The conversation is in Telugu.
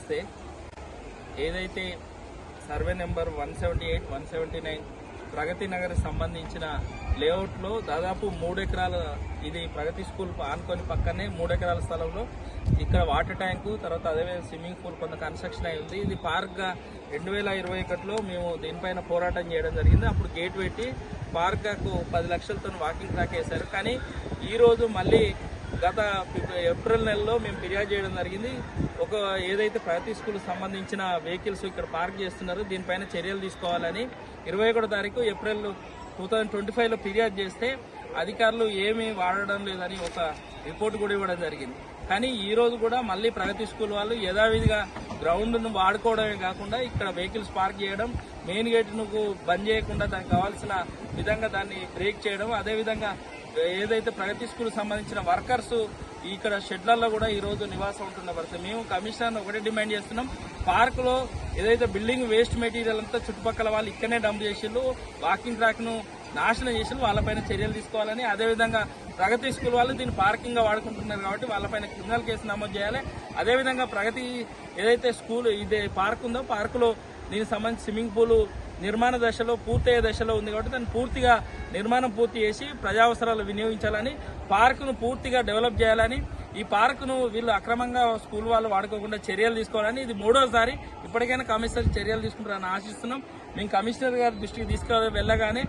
నమస్తే ఏదైతే survey number one seventy eight one seventy nine Pragati Nagar సంబంధించిన లేఅవుట్లో దాదాపు మూడు ఎకరాల ఇది ప్రగతి స్కూల్ ఆనుకొని పక్కనే మూడు ఎకరాల స్థలంలో ఇక్కడ వాటర్ ట్యాంకు తర్వాత అదేవిధంగా స్విమ్మింగ్ పూల్ కొంత కన్స్ట్రక్షన్ అయి ఉంది. ఇది పార్క్గా రెండు వేల ఇరవై ఒకటిలో మేము దీనిపైన పోరాటం చేయడం జరిగింది. అప్పుడు గేట్ పెట్టి పార్క్కు పది లక్షలతో వాకింగ్ ట్రాక్ వేశారు. కానీ ఈరోజు మళ్ళీ గత ఏప్రిల్ నెలలో మేము ఫిర్యాదు చేయడం జరిగింది. ఒక ఏదైతే ప్రగతి స్కూల్ సంబంధించిన వెహికల్స్ ఇక్కడ పార్క్ చేస్తున్నారో దీనిపైన చర్యలు తీసుకోవాలని ఇరవై ఒకటో తారీఖు ఏప్రిల్ టూ థౌజండ్ ట్వంటీ ఫైవ్లో ఫిర్యాదు చేస్తే అధికారులు ఏమీ వాడడం లేదని ఒక రిపోర్ట్ కూడా ఇవ్వడం జరిగింది. కానీ ఈ రోజు కూడా మళ్ళీ ప్రగతి స్కూల్ వాళ్ళు యథావిధిగా గ్రౌండ్ను వాడుకోవడమే కాకుండా ఇక్కడ వెహికల్స్ పార్క్ చేయడం మెయిన్ గేట్ను బంద్ చేయకుండా దానికి కావాల్సిన విధంగా దాన్ని బ్రేక్ చేయడం అదేవిధంగా ఏదైతే ప్రగతి స్కూల్ సంబంధించిన వర్కర్స్ ఇక్కడ షెడ్లలో కూడా ఈరోజు నివాసం ఉంటున్న పరిస్థితి మేము కమిషనర్ ఒకటే డిమాండ్ చేస్తున్నాం. పార్కులో ఏదైతే బిల్డింగ్ వేస్ట్ మెటీరియల్ అంతా చుట్టుపక్కల వాళ్ళు ఇక్కడనే డంప్ చేసిళ్ళు వాకింగ్ ట్రాక్ను నాశనం చేసిండ్రు వాళ్ళపైన చర్యలు తీసుకోవాలని. అదేవిధంగా ప్రగతి స్కూల్ వాళ్ళు దీన్ని పార్కింగ్గా వాడుకుంటున్నారు కాబట్టి వాళ్ళపైన క్రిమినల్ కేసు నమోదు చేయాలి. అదేవిధంగా ప్రగతి ఏదైతే స్కూల్ ఇదే పార్క్ ఉందో పార్కులో దీనికి సంబంధించి స్విమ్మింగ్ పూల్ నిర్మాణ దశలో పూర్తయ్యే దశలో ఉంది కాబట్టి దాన్ని పూర్తిగా నిర్మాణం పూర్తి చేసి ప్రజావసరాలు వినియోగించాలని పార్కును పూర్తిగా డెవలప్ చేయాలని ఈ పార్కును వీళ్ళు అక్రమంగా స్కూల్ వాళ్ళు వాడుకోకుండా చర్యలు తీసుకోవాలని ఇది మూడోసారి ఇప్పటికైనా కమిషనర్ చర్యలు తీసుకుంటారని ఆశిస్తున్నాం. మేము కమిషనర్ గారి దృష్టికి తీసుకు వెళ్ళగానే